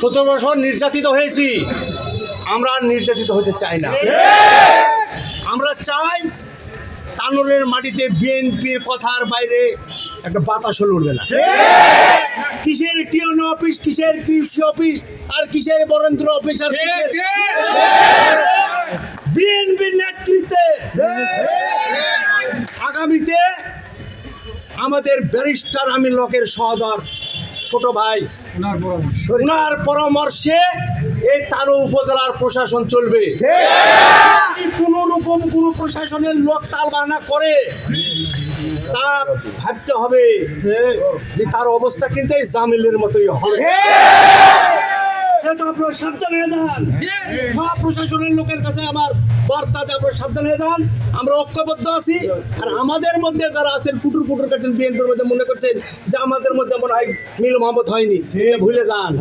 সতেরো বছর নির্যাতিত হয়েছি। আমরা আর নির্যাতিত হতে চাই না। আমরা চাই তানোরের মাটিতে বিএনপির কথার বাইরে একটা বাতাস লড়বে না। কিসের টিএন অফিস, কিসের কৃষি অফিস, আর কিসের বরেন্দ্র অফিস, আর বিএনপির নেতৃত্বে আগামীতে আমাদের ব্যারিস্টার আমি লোকের সহদর ছোট ভাই। ওনার পরামর্শে। এই তার উপজেলার প্রশাসন চলবে। কোন রকম কোন প্রশাসনের লোক তাল বানা করে তা ভাবতে হবে যে তার অবস্থা কিন্তু এই জামিলের মতোই হবে। সেটা আপনারা সাবধান হয়ে যান। সব প্রশাসনের লোকের কাছে আমার বার্তা যে আপনারা সাবধান হয়ে যান আমরা ঐক্যবদ্ধ আছি। আর আমাদের মধ্যে যারা আছেন পুটুর পুটুর করছেন বিএনপির মধ্যে মনে করছেন যে আমাদের মধ্যে মনে হয় মিল মোহাম্মদ হয়নি। ভুলে যান।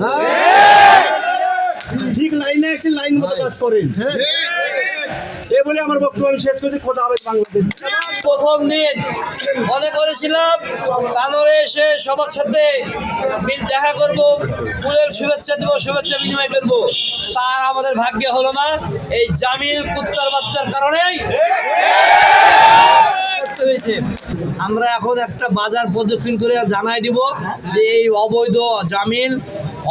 ঠিক। লাইনে একটি লাইন মতো কাজ করেন। এ বলে আমার বক্তব্য আমি শেষ করছি। খোদা হবে বাংলাদেশ। প্রথম দিন মনে করেছিলাম কানরে এসে সবার সাথে দেখা করব ফুলের শুভেচ্ছা দেব শুভেচ্ছা বিনিময় করব। তার আমাদের ভাগ্যে হলো না এই জামিল কুত্তার বাচ্চার কারণেই। করতে হয়েছে আমরা এখন একটা বাজার প্রদক্ষিণ করে জানাই দিব যে এই অবৈধ জামিল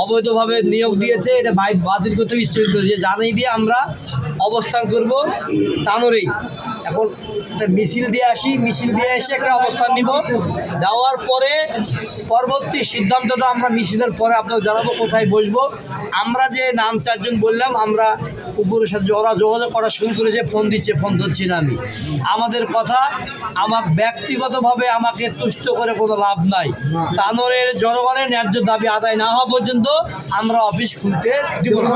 অবৈধভাবে নিয়োগ দিয়েছে। এটা বাতিল করতে ইচ্ছে যে জানাই দিয়ে আমরা অবস্থান করব তানোরেই। এখন একটা মিছিল দিয়ে আসি, মিছিল দিয়ে এসে একটা অবস্থান নিব। দেওয়ার পরে পরবর্তী সিদ্ধান্তটা আমরা মিছিলের পরে আপনাকে জানাব, কোথায় বসবো। আমরা যে নাম চারজন বললাম, আমরা উপরের সাথে ওরা যোগাযোগ করা শুরু করেছে ফোন দিচ্ছে, ফোন ধরছি না আমি। আমাদের কথা, আমার ব্যক্তিগতভাবে আমাকে তুষ্ট করে কোনো লাভ নাই। তানোরের জনগণের ন্যায্য দাবি আদায় না হওয়া পর্যন্ত আমরা অফিস খুলতে দিব না।